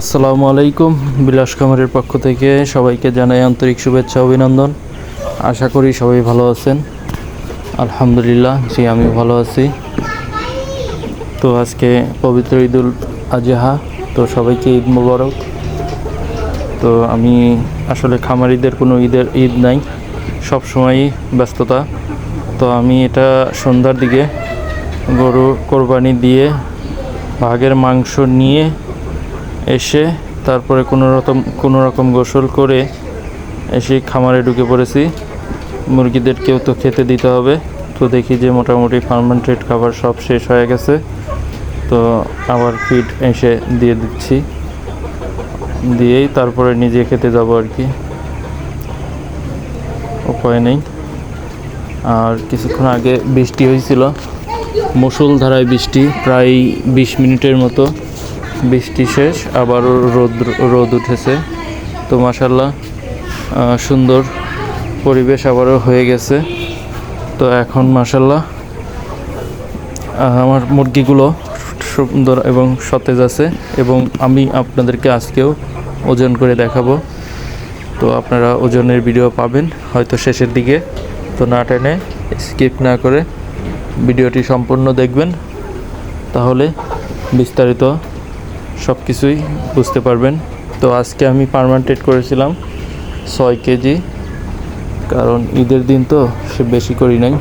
আসসালামু আলাইকুম, বিলাস খামারের পক্ষ থেকে সবাইকে জানাই আন্তরিক শুভেচ্ছা, অভিনন্দন। আশা করি সবাই ভালো আছেন। আলহামদুলিল্লাহ, জি আমি ভালো আছি। তো আজকে পবিত্র ঈদুল আজহা, তো সবাইকে ঈদ মুবারক। তো আমি আসলে খামারিদের কোনো ঈদের ঈদ নাই, সব সময়ই ব্যস্ততা। তো আমি এটা সন্ধ্যার দিকে গরু কোরবানি দিয়ে, ভাগের মাংস নিয়ে এসে তারপরে কোনো রকম কোনো রকম গোসল করে এসে খামারে ঢুকে পড়েছি। মুরগিদেরকেও তো খেতে দিতে হবে। তো দেখি যে মোটামুটি ফার্মেন্টেড খাবার সব শেষ হয়ে গেছে। তো আবার ফিড এসে দিয়ে দিচ্ছি। দিয়েই তারপরে নিজে খেতে যাব আর কি। উপায় নেই। আর কিছুক্ষণ আগে বৃষ্টি হয়েছিল। মুষলধারায় বৃষ্টি, প্রায় বিশ মিনিটের মতো। বৃষ্টি শেষ, আবারও রোদ রোদ উঠেছে। তো মাসাল্লাহ সুন্দর পরিবেশ আবারও হয়ে গেছে। তো এখন মাসাল্লাহ আমার মুরগিগুলো সুন্দর এবং সতেজ আছে এবং আমি আপনাদেরকে আজকেও ওজন করে দেখাবো। তো আপনারা ওজনের ভিডিও পাবেন হয়তো শেষের দিকে। তো না টেনে স্কিপ না করে ভিডিওটি সম্পূর্ণ দেখবেন। তাহলে বিস্তারিত সব কিছুই বুঝতে পারবেন। তো আজকে আমি পারমান্টেড করেছিলাম ছয় কেজি, কারণ ঈদের দিন তো সে বেশি করি নাই।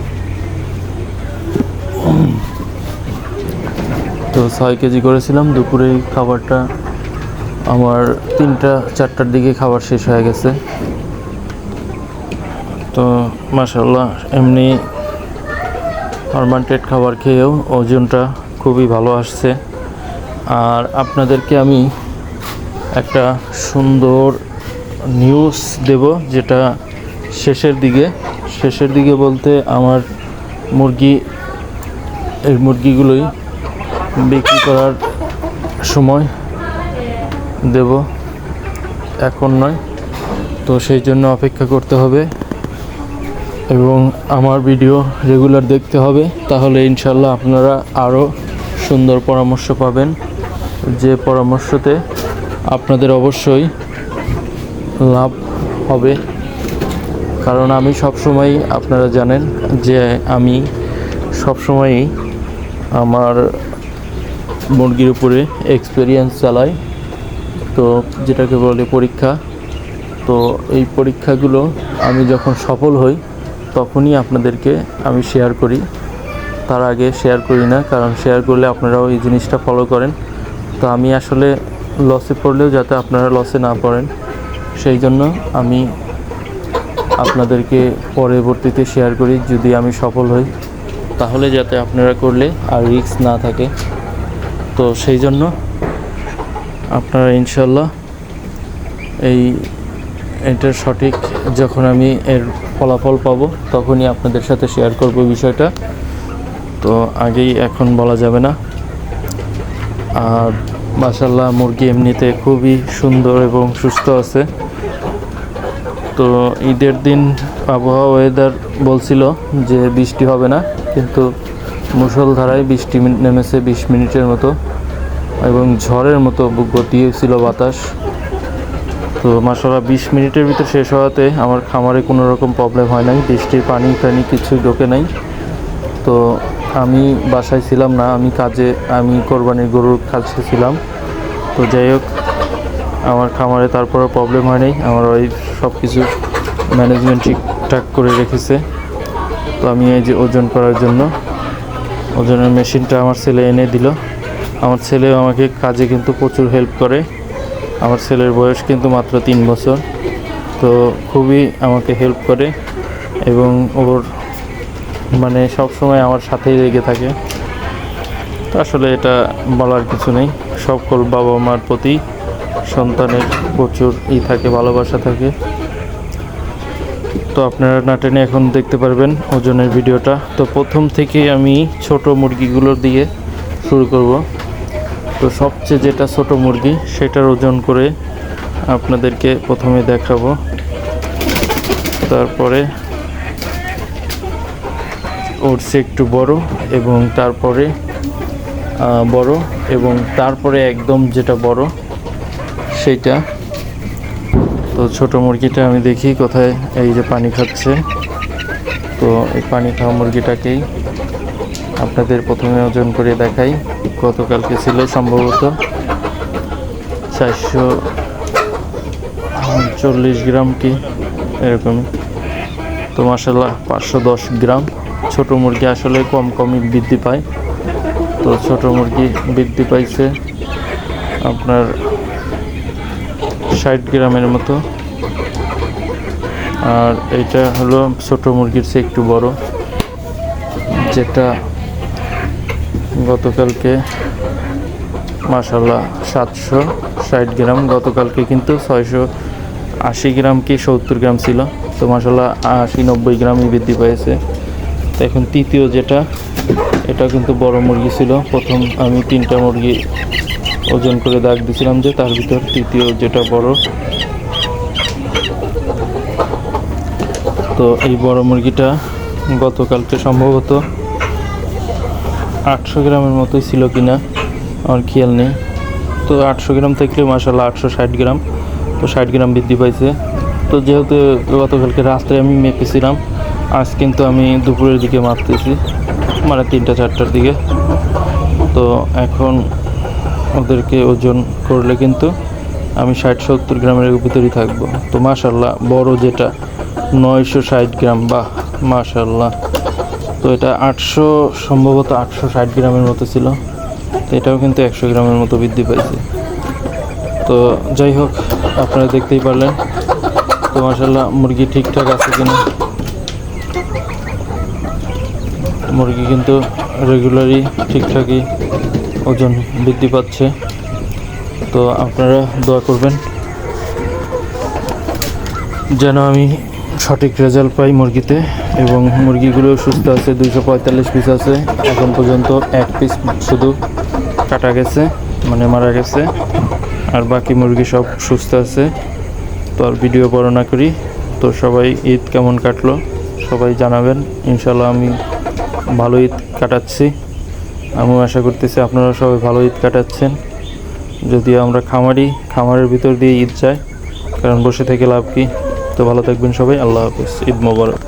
তো ছয় কেজি করেছিলাম, দুপুরে খাবারটা আমার তিনটা, চারটার দিকে খাবার শেষ হয়ে গেছে। তো মাসাল্লাহ এমনি পারমান্টেড খাবার খেয়েও ওজনটা খুবই ভালো আসছে। আর আপনাদেরকে আমি একটা সুন্দর নিউজ দেব যেটা শেষের দিকে। শেষের দিকে বলতে আমার মুরগি, এই মুরগিগুলোই বিক্রি করার সময় দেব। এখন নয়। তো সেই জন্য অপেক্ষা করতে হবে এবং আমার ভিডিও রেগুলার দেখতে হবে। তাহলে ইনশাল্লাহ আপনারা আরও সুন্দর পরামর্শ পাবেন। যে পরামর্শতে আপনাদের অবশ্যই লাভ হবে। কারণ আমি সবসময়ই আপনারা জানেন যে আমি সবসময়ই আমার মুরগির উপরে এক্সপিরিয়েন্স চালাই। তো যেটাকে বলে পরীক্ষা। তো এই পরীক্ষাগুলো আমি যখন সফল হই, তখনই আপনাদেরকে আমি শেয়ার করি। তার আগে শেয়ার করি না, কারণ শেয়ার করলে আপনারাও এই জিনিসটা ফলো করেন। তো আমি আসলে লসে পড়লেও যাতে আপনারা লসে না পড়েন, সেই জন্য আমি আপনাদেরকে পরবর্তীতে শেয়ার করি যদি আমি সফল হই। তাহলে যাতে আপনারা করলে আর রিস্ক না থাকে। তো সেই জন্য আপনারা ইনশাল্লাহ এই এটার সঠিক যখন আমি এর ফলাফল পাবো, তখনই আপনাদের সাথে শেয়ার করব বিষয়টা। তো আগেই এখন বলা যাবে না। আর মাসাল্লাহ মুরগি এমনিতে খুবই সুন্দর এবং সুস্থ আছে। তো ঈদের দিন আবহাওয়া ওয়েদার বলছিল যে বৃষ্টি হবে না, কিন্তু মুষলধারায় বৃষ্টি নেমেছে বিশ মিনিটের মতো এবং ঝড়ের মতো গতি ছিল বাতাস। তো মাসাল্লাহ বিশ মিনিটের ভিতর শেষ হওয়াতে আমার খামারে কোনো রকম প্রবলেম হয় নাই, বৃষ্টির পানি টানি কিছুই ঢোকে নাই। তো আমি বাসায় ছিলাম না, আমি কাজে, আমি কোরবানির গরুর কাছে ছিলাম। তো যাই হোক, আমার খামারে তারপরে প্রবলেম হয় নাই, আমার ওই সব কিছু ম্যানেজমেন্ট ঠিকঠাক করে রেখেছে। তো আমি এই যে ওজন করার জন্য, ওজনের মেশিনটা আমার ছেলে এনে দিল। আমার ছেলেও আমাকে কাজে কিন্তু প্রচুর হেল্প করে। আমার ছেলের বয়স কিন্তু মাত্র তিন বছর। তো খুবই আমাকে হেল্প করে এবং ওর মানে সব সময় আমার সাথেই লেগে থাকে। আসলে এটা বলার কিছু নেই। সকল বাবা মার প্রতি সন্তানের প্রচুর ই থাকে, ভালোবাসা থাকে। তো আপনারা না টেনে এখন দেখতে পারবেন ওজনের ভিডিওটা। তো প্রথম থেকে আমি ছোট মুরগিগুলোর দিয়ে শুরু করব। তো সবচেয়ে যেটা ছোট মুরগি, সেটার ওজন করে আপনাদেরকে প্রথমে দেখাবো। তারপরে ওর চেয়ে একটু বড় এবং তারপরে বড় এবং তারপরে একদম যেটা বড় সেইটা তো ছোট মুরগিটা আমি দেখি কোথায় এই যে পানি খাচ্ছে। তো এই পানি খাওয়া মুরগিটাকেই আপনাদের প্রথমে ওজন করে দেখাই গতকালকে ছিল সম্ভবত চারশো চল্লিশ গ্রাম কি এরকমই তো মাসাল্লাহ পাঁচশো দশ গ্রাম। ছোট মুরগি আসলে কম কমই বৃদ্ধি পায়। তো ছোট মুরগি বৃদ্ধি পাইছে আপনার ষাট গ্রামের মতো। আর এটা হলো ছোট মুরগির চেয়ে একটু বড়, যেটা গতকালকে মাসাল্লাহ সাতশো ষাট গ্রাম, গতকালকে কিন্তু ছয়শো আশি গ্রাম কি সত্তর গ্রাম ছিল। তো মাসাল্লাহ আশি নব্বই গ্রামই বৃদ্ধি পেয়েছে এখন তৃতীয় যেটা এটা কিন্তু বড় মুরগি ছিল। প্রথম আমি তিনটা মুরগি ওজন করে দাগ দিছিলাম যে তার ভিতর তৃতীয় যেটা বড়। তো এই বড় মুরগিটা গতকালকে সম্ভবত আটশো গ্রামের মতোই ছিল কিনা, আমার খেয়াল নেই। তো আটশো গ্রাম থাকলে মাসাল্লাহ আটশো ষাট গ্রাম, তো ষাট গ্রাম বৃদ্ধি পাইছে। তো যেহেতু গতকালকে রাস্তায় আমি মেপেছিলাম আজ কিন্তু আমি দুপুরের দিকে মারতেছি মানে তিনটা, চারটার দিকে। তো এখন ওদেরকে ওজন করলে কিন্তু আমি ষাট, সত্তর গ্রামের ভিতরেই থাকব। তো মাশাল্লাহ, বড় যেটা, নয়শো ষাট গ্রাম বা মাশাল্লাহ। তো এটা আটশো, সম্ভবত আটশো ষাট গ্রামের মতো ছিল। তো এটাও কিন্তু একশো গ্রামের মতো বৃদ্ধি পাইছে। তো যাই হোক, আপনারা দেখতেই পারলেন। তো মাশাল্লাহ, মুরগি ঠিকঠাক আছে কিনা? মুরগি কিন্তু রেগুলারই ঠিকঠাকই ওজন বৃদ্ধি পাচ্ছে। তো আপনারা দোয়া করবেন যেন আমি সঠিক রেজাল্ট পাই মুরগিতে এবং মুরগিগুলো সুস্থ আছে, দুইশো পঁয়তাল্লিশ পিস আছে। এখন পর্যন্ত এক পিস শুধু কাটা গেছে মানে মারা গেছে। আর বাকি মুরগি সব সুস্থ আছে। তো আর ভিডিও বড় না করি। তো সবাই ঈদ কেমন কাটলো? সবাই জানাবেন। ইনশাল্লাহ আমি ভালো ঈদ কাটাচ্ছি। আমিও আশা করতেছি আপনারা সবাই ভালো ঈদ কাটাচ্ছেন। যদিও আমরা খামারি, খামারের ভিতর দিয়ে ঈদ যায় কারণ বসে থেকে লাভ কি? তো ভালো থাকবেন সবাই, আল্লাহ হাফিজ। ঈদ মোবারক।